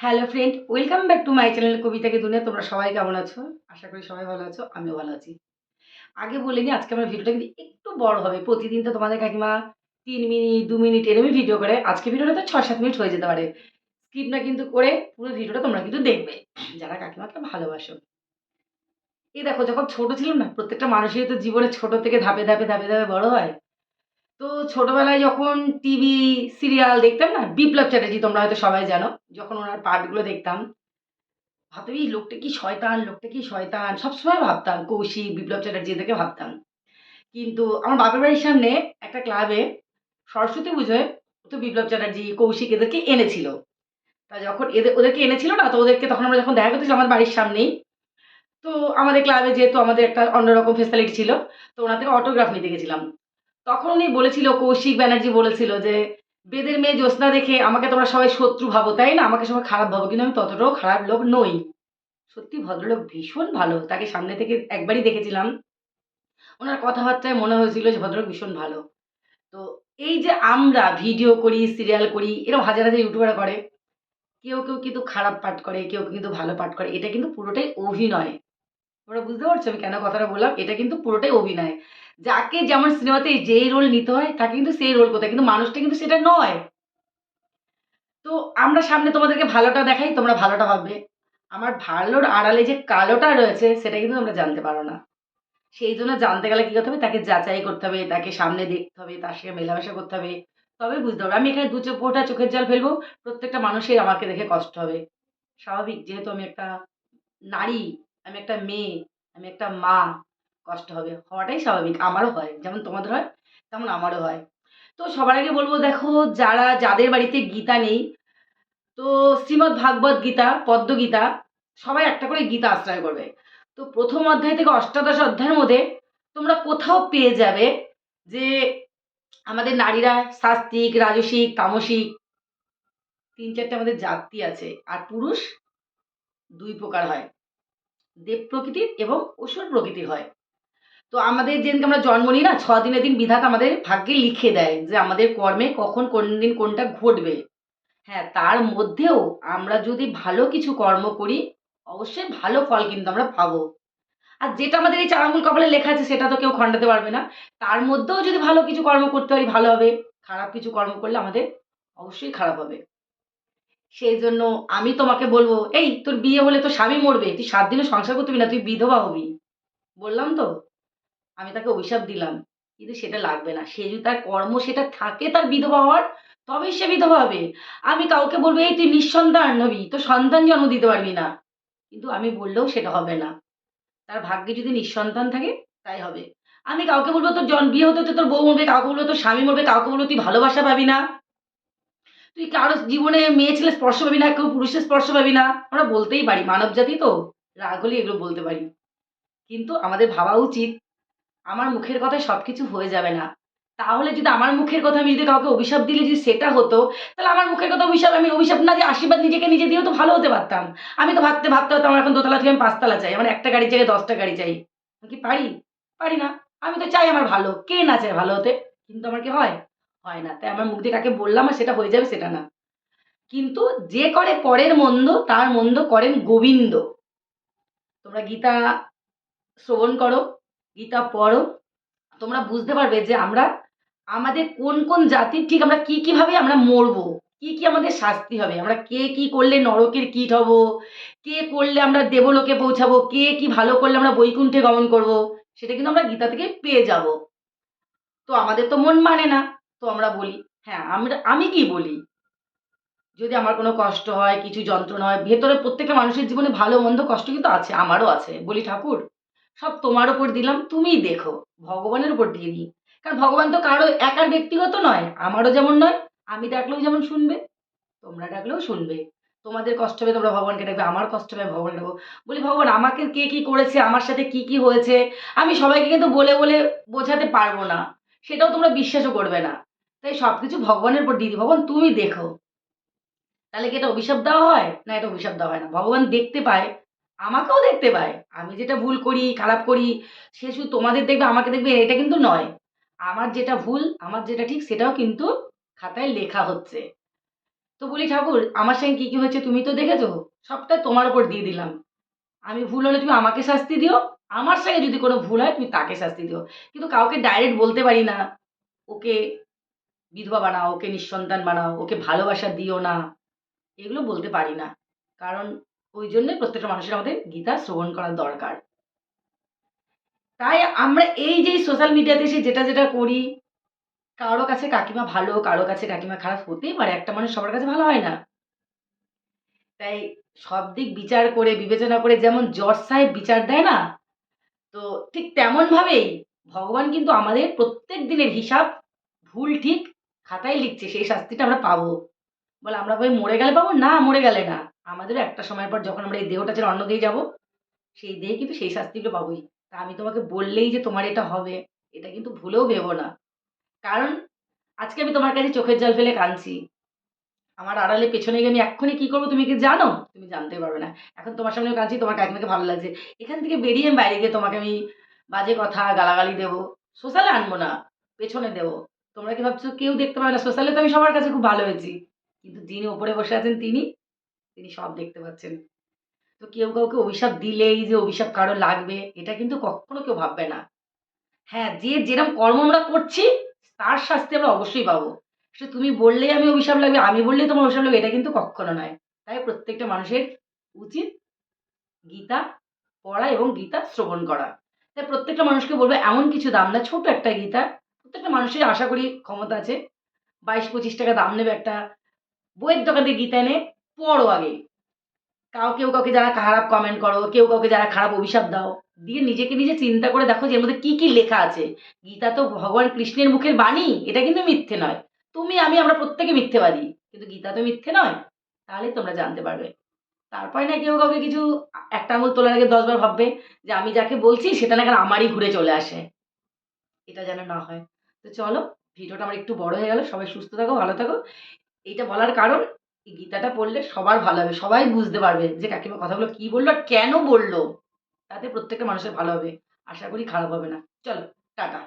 Hello friend welcome back to my channel কবিতাকে দুনিয়া তোমরা সবাই কেমন আছো আশা করি সবাই ভালো আছো আমিও ভালো আছি আগে বলে নিই আজকে আমার ভিডিওটা কিন্তু একটু বড় হবে প্রতিদিন তো তোমাদের কাকিমা তিন মিনিট দু মিনিট এরমই ভিডিও করে আজকে ভিডিওটা তো ছ সাত মিনিট হয়ে যেতে পারে স্কিপ না কিন্তু করে পুরো ভিডিওটা তোমরা কিন্তু দেখবে যারা কাকিমাকে ভালোবাসো? এই দেখো, যখন ছোট ছিলাম না, প্রত্যেকটা মানুষেরই তো জীবনে ছোট থেকে ধাপে ধাপে ধাপে ধাপে বড় হয়। তো ছোটবেলায় যখন টিভি সিরিয়াল দেখতাম না, বিপ্লব চ্যাটার্জি তোমরা হয়তো সবাই জানো, যখন ওনার পার্টগুলো দেখতাম, ভাবতাম, এই লোকটা কি শয়তান, লোকটা কি শয়তান? সবসময় ভাবতাম, কৌশিক, বিপ্লব চ্যাটার্জি এদেরকে ভাবতাম। কিন্তু আমার বাপের বাড়ির সামনে একটা ক্লাবে সরস্বতী পুজোয় তো বিপ্লব চ্যাটার্জি, কৌশিক এদেরকে এনেছিল। তা যখন এদের ওদেরকে এনেছিল না, তো ওদেরকে তখন আমরা যখন দেখা করতেছি আমার বাড়ির সামনেই, তো আমাদের ক্লাবে যেহেতু আমাদের একটা অন্যরকম ফেসিলিটি ছিল, তো ওনার থেকে অটোগ্রাফ নিতে গেছিলাম। তখন উনি বলেছিল, কৌশিক ব্যানার্জি বলেছিল যে, বেদের মেয়ে জ্যোৎস্না দেখে আমাকে তোমরা সবাই শত্রু ভাবো, তাই না? আমাকে সবাই খারাপ ভাবো, কিন্তু আমি ততটাও খারাপ লোক নই। সত্যি ভদ্রলোক ভীষণ ভালো। তাকে সামনে থেকে একবারই দেখেছিলাম। ওনার কথাবার্তায় মনে হয়েছিল যে, ভদ্রলোক ভীষণ ভালো। তো এই যে আমরা ভিডিও করি, সিরিয়াল করি এরকম হাজার হাজার ইউটিউবার করে, কেউ কেউ কিন্তু খারাপ পাঠ করে, কেউ কেউ কিন্তু ভালো পাঠ করে, এটা কিন্তু পুরোটাই অভিনয়। তোমরা বুঝতে পারছ আমি কেন কথাটা বললাম? এটা কিন্তু পুরোটাই অভিনয়। যাকে যেমন সিনেমাতে যেই রোল নিতে হয়, তাকে কিন্তু সেই রোল করতে কিন্তু মানুষটা কিন্তু সেটা নয়। তো আমরা সামনে তোমাদেরকে ভালোটা দেখাই, তোমরা ভালোটা ভাববে। আমার ভালোর আড়ালে যে কালোটা রয়েছে, সেটা কিন্তু তোমরা জানতে পারো না। সেই জন্য জানতে গেলে কী করতে হবে? তাকে যাচাই করতে হবে, তাকে সামনে দেখতে হবে, তার সঙ্গে মেলামেশা করতে হবে। তবে বুঝতে হবে, আমি এখানে দু চোখ চোখের জল ফেলব, প্রত্যেকটা মানুষের আমাকে দেখে কষ্ট হবে। স্বাভাবিক, যেহেতু আমি একটা নারী, আমি একটা মেয়ে, আমি একটা মা কষ্ট হবে, হওয়াটাই স্বাভাবিক, আমারও হয়, যেমন তোমাদের হয়, তেমন আমারও হয়। তো সবার আগে বলব, দেখো, যারা, যাদের বাড়িতে গীতা নেই, তো শ্রীমদ্ ভাগবত গীতা পদ্মগীতা সবাই একটা করে গীতা আশ্রয় করবে। তো প্রথম অধ্যায় থেকে অষ্টাদশ অধ্যায়ের মধ্যে তোমরা কোথাও পেয়ে যাবে যে আমাদের নারীরা শাস্তিক, রাজসিক, তামসিক, তিন চারটে আমাদের জাতি আছে, আর পুরুষ দুই প্রকার হয়, দেব প্রকৃতির এবং অসুর প্রকৃতির হয়। তো আমাদের যেদিনকে আমরা জন্ম নিই না ছ দিনের দিন বিধাতা আমাদের ভাগ্যে লিখে দেয় যে আমাদের কর্মে কখন কোন দিন কোনটা ঘটবে। হ্যাঁ তার মধ্যেও আমরা যদি ভালো কিছু কর্ম করি, অবশ্যই ভালো ফল কিন্তু আমরা পাবো। আর যেটা আমাদের এই চার আঙুল কপালে লেখা আছে, সেটা তো কেউ খণ্ডাতে পারবে না। তার মধ্যেও যদি ভালো কিছু কর্ম করতে পারি, ভালো হবে। খারাপ কিছু কর্ম করলে আমাদের অবশ্যই খারাপ হবে। সেই জন্য আমি তোমাকে বলব, এই, তোর বিয়ে হলে তো স্বামী মরবে, তুই সাত দিনে সংসার করতে না, তুই বিধবা হবি। বললাম তো? আমি তাকে অভিশাপ দিলাম, কিন্তু সেটা লাগবে না। সে যদি তার কর্ম সেটা থাকে তার বিধবা হওয়ার, তবেই সে বিধবা হবে। আমি কাউকে বলব, এই তুই নিঃসন্তান হবি তো সন্তান জন্ম দিতে পারবি না। কিন্তু আমি বললেও সেটা হবে না। তার ভাগ্যে যদি নিঃসন্তান থাকে, তাই হবে। আমি কাউকে বলব, তোর জন, বিয়ে হতে হতে তোর বউ মরবে, কাউকে বলব, তোর স্বামী মরবে, কাউকে বলব, তুই ভালোবাসা পাবি না। তুই কারও জীবনে মেয়ে ছেলে স্পর্শ পাবি না, কেউ পুরুষের স্পর্শ পাবি না। আমরা বলতেই পারি মানব জাতি তো, রাগ হলে এগুলো বলতে পারি। কিন্তু আমাদের ভাবা উচিত আমার মুখের কথায় সব কিছু হয়ে যাবে না। তাহলে যদি আমার মুখের কথা আমি যদি কাউকে অভিশাপ দিলে যদি সেটা হতো, তাহলে আমার মুখের কথা অভিশাপ, আমি অভিশাপ না দিয়ে আশীর্বাদ নিজেকে নিজে দিয়েও তো ভালো হতে পারতাম। আমি তো ভাবতে ভাবতে হতো আমার এখন দোতলা থেকে আমি পাঁচতলা চাই, আমার একটা গাড়ি চাই দশটা গাড়ি চাই। কি পারি? পারি না। আমি তো চাই আমার ভালো। কে না চায় ভালো হতে? কিন্তু আমার কি হয়? হয় না। তাই আমার মুখ দিয়ে কাকে বললাম আর সেটা হয়ে যাবে সেটা না। কিন্তু যে করে পরের মন্দ, তার মন্দ করেন গোবিন্দ। তোমরা গীতা শ্রবণ করো। গীতা পড়ো, তোমরা বুঝতে পারবে যে আমরা, আমাদের কোন কোন জাতির ঠিক আমরা কি কীভাবে আমরা মরবো, কি কি আমাদের শাস্তি হবে, আমরা কে কি করলে নরকের কীট হব, কে করলে আমরা দেবলোকে পৌঁছাবো, কে কি ভালো করলে আমরা বৈকুণ্ঠে গমন করব, সেটা কিন্তু আমরা গীতা থেকে পেয়ে যাব। তো আমাদের তো মন মানে না, তো আমরা বলি হ্যাঁ আমরা, আমি কি বলি? যদি আমার কোনো কষ্ট হয়, কিছু যন্ত্রণা হয়, ভেতরে প্রত্যেকটা মানুষের জীবনে ভালো, মন্দ কষ্ট কিন্তু আছে, আমারও আছে, বলি ঠাকুর। সব তোমার ওপর দিলাম, তুমিই দেখো। ভগবানের উপর দিয়ে দিই। কারণ ভগবান তো কারও একার ব্যক্তিগত নয়, আমারও যেমন নয়, আমি ডাকলেও যেমন শুনবে, তোমরা ডাকলেও শুনবে। তোমাদের কষ্ট হবে তোমরা ভগবানকে ডাকবে, আমার কষ্ট হবে ভগবান ডাকবো। বলি, ভগবান, আমাকে কে কি করেছে, আমার সাথে কি কি হয়েছে, আমি সবাইকে কিন্তু বলে বলে বোঝাতে পারব না। সেটাও তোমরা বিশ্বাসও করবে না। তাই সব কিছু ভগবানের উপর দিয়ে দিই। ভগবান, তুমি দেখো। তাহলে কি এটা অভিশাপ দেওয়া হয়? না, এটা অভিশাপ দেওয়া হয় না। ভগবান দেখতে পায় আমাকেও দেখতে পায়। আমি যেটা ভুল করি, খারাপ করি, সে শুধু তোমাদের দেখবে, আমাকে দেখবে, এটা কিন্তু নয়। আমার যেটা ভুল, আমার যেটা ঠিক, সেটাও কিন্তু খাতায় লেখা হচ্ছে। তো বলি, ঠাকুর, আমার সঙ্গে কী কী হয়েছে তুমি তো দেখেছ? সবটা তোমার উপর দিয়ে দিলাম। আমি ভুল হলে তুমি আমাকে শাস্তি দিও। আমার সঙ্গে যদি কোনো ভুল হয়, তুমি তাকে শাস্তি দিও। কিন্তু কাউকে ডাইরেক্ট বলতে পারি না। ওকে বিধবা বানাও, ওকে নিঃসন্তান বানাও, ওকে ভালোবাসা দিও না। এগুলো বলতে পারি না। কারণ ওই জন্যে প্রত্যেকটা মানুষের আমাদের গীতা শ্রবণ করার দরকার। তাই আমরা এই যে সোশ্যাল মিডিয়াতে এসে যেটা যেটা করি, কারও কাছে কাকিমা ভালো, কারও কাছে কাকিমা খারাপ হতেই পারে, একটা মানুষ সবার কাছে ভালো হয় না। তাই সব দিক বিচার করে, বিবেচনা করে যেমন জজ সাহেব বিচার দেয় না, তো ঠিক তেমন ভাবেই ভগবান কিন্তু আমাদের প্রত্যেক দিনের হিসাব ভুল ঠিক খাতায় লিখছে, সেই শাস্তিটা আমরা পাবো। বলে আমরা ভাই মরে গেলে পাবো? না, মরে গেলে না। আমাদেরও একটা সময়ের পর যখন আমরা এই দেহটা ছেড়ে অন্য দিয়ে যাব, সেই দেহে কিন্তু সেই শাস্তিগুলো পাবোই। তা আমি তোমাকে বললেই যে তোমার এটা হবে, এটা কিন্তু ভুলেও ভেবো না। কারণ আজকে আমি তোমার কাছে চোখের জল ফেলে কাঁদছি। আমার আড়ালে পেছনে গিয়ে আমি এক্ষুনি কি করব তুমি কি জানো? তুমি জানতে পারবে না। এখন তোমার সামনে কাঁদছি, তোমার কাকিমাকে ভালো লাগছে। এখান থেকে বেরিয়ে আমি বাইরে গিয়ে তোমাকে আমি বাজে কথা, গালাগালি দেবো। সোশ্যালে আনব না, পেছনে দেবো। তোমরা কি ভাবছ? কেউ দেখতে পাবে না। সোশ্যালে তো আমি সবার কাছে খুব ভালো হয়েছি। কিন্তু যিনি ওপরে বসে আছেন তিনি তিনি সব দেখতে পাচ্ছেন। তো কেউ কাউকে অভিশাপ দিলেই যে অভিশাপ কারও লাগবে, এটা কিন্তু কখনো কেউ ভাববে না। হ্যাঁ যে যেরকম কর্ম আমরা করছি, তার শাস্তি আমরা অবশ্যই পাবো। সে তুমি বললেই আমি অভিশাপ লাগবে, আমি বললেই তোমার অভিশাপ লাগবে, এটা কিন্তু কখনো নয়। তাই প্রত্যেকটা মানুষের উচিত গীতা পড়া এবং গীতা শ্রবণ করা। তাই প্রত্যেকটা মানুষকে বলব, এমন কিছু দাম না ছোট একটা গীতা। প্রত্যেকটা মানুষের আশা করি ক্ষমতা আছে। বাইশ পঁচিশ টাকা দাম নেবে একটা বইয়ের দোকান থেকে গীতা এনে পড়ো আগে। কাউ কেউ কাউকে যারা খারাপ কমেন্ট করো, কেউ কাউকে যারা খারাপ অভিশাপ দাও, দিয়ে নিজেকে নিজে চিন্তা করে দেখো যে এর মধ্যে কী কী লেখা আছে। গীতা তো ভগবান কৃষ্ণের মুখের বাণী, এটা কিন্তু মিথ্যে নয়। তুমি, আমি, আমরা প্রত্যেকে মিথ্যেবাদী, কিন্তু গীতা তো মিথ্যে নয়। তাহলে তোমরা জানতে পারবে। তারপরে না কেউ কাউকে কিছু একটা আঙুল তোলার আগে দশবার ভাববে যে আমি যাকে বলছি, সেটা না আমারই ঘুরে চলে আসে। এটা যেন না হয়। তো চলো, ভিডিওটা আমার একটু বড় হয়ে গেল। সবাই সুস্থ থাকো, ভালো থাকো। এইটা বলার কারণ এই গীতাটা পড়লে সবার ভালো হবে, সবাই বুঝতে পারবে যে কাকিমা কথাগুলো কি বলল আর কেন বলল, তাতে প্রত্যেকটা মানুষের ভালো হবে। আশা করি খারাপ হবে না। চলো, টাটা।